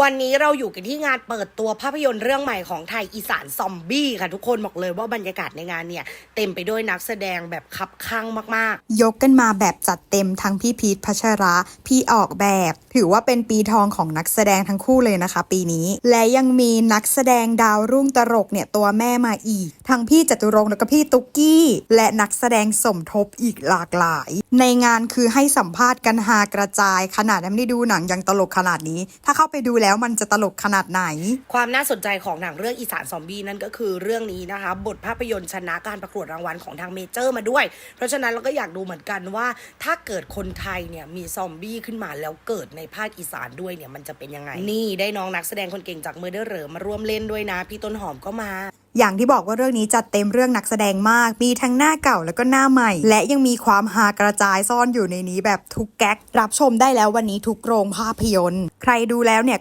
วันนี้เราอยู่กันที่งานเปิดตัวภาพยนตร์เรื่องใหม่ของไทยอีสานซอมบี้ค่ะทุกคนบอกเลยว่าบรรยากาศในงานเนี่ย เต็มไปด้วยนักแสดงแบบคับข้างมากๆ ยกกันมาแบบจัดเต็มทั้งพี่พีทพัชระ พี่ออกแบบ ถือว่าเป็นปีทองของนักแสดงทั้งคู่เลยนะคะ ปีนี้ และยังมีนักแสดงดาวรุ่งตลกเนี่ยตัวแม่มาอีก ทั้งพี่จตุรงค์แล้วก็พี่ตุ๊กกี้ และนักแสดงสมทบอีกหลากหลาย ในงานคือให้สัมภาษณ์กันฮากระจาย ขนาดยังไม่ได้ดูหนังยังตลกขนาดนี้ ถ้าเข้าไปดูแล้วมันจะตลกขนาดไหนๆความน่าสนใจของหนังเรื่องอีสานซอมบี้นั่นก็คือเรื่องนี้นะคะ บทภาพยนตร์ชนะการประกวดรางวัลของทางเมเจอร์มาด้วย เพราะฉะนั้นเราก็อยากดูเหมือนกันว่า ถ้าเกิดคนไทยเนี่ยมีซอมบี้ขึ้นมาแล้วเกิดในภาคอีสานด้วยเนี่ยมันจะเป็นยังไง นี่ได้น้องนักแสดงคนเก่งจากเมอร์เดอร์เหรอมาร่วมเล่นด้วยนะ พี่ต้นหอมก็มา อย่างที่บอกว่าเรื่องนี้จัดเต็มเรื่องนักแสดงมาก มีทั้งหน้าเก่าแล้วก็หน้าใหม่ และยังมีความฮากระจายซ่อนอยู่ในนี้แบบทุกแก๊ก รับชมได้แล้ววันนี้ทุกโรงภาพยนตร์ ใครดูแล้วเนี่ย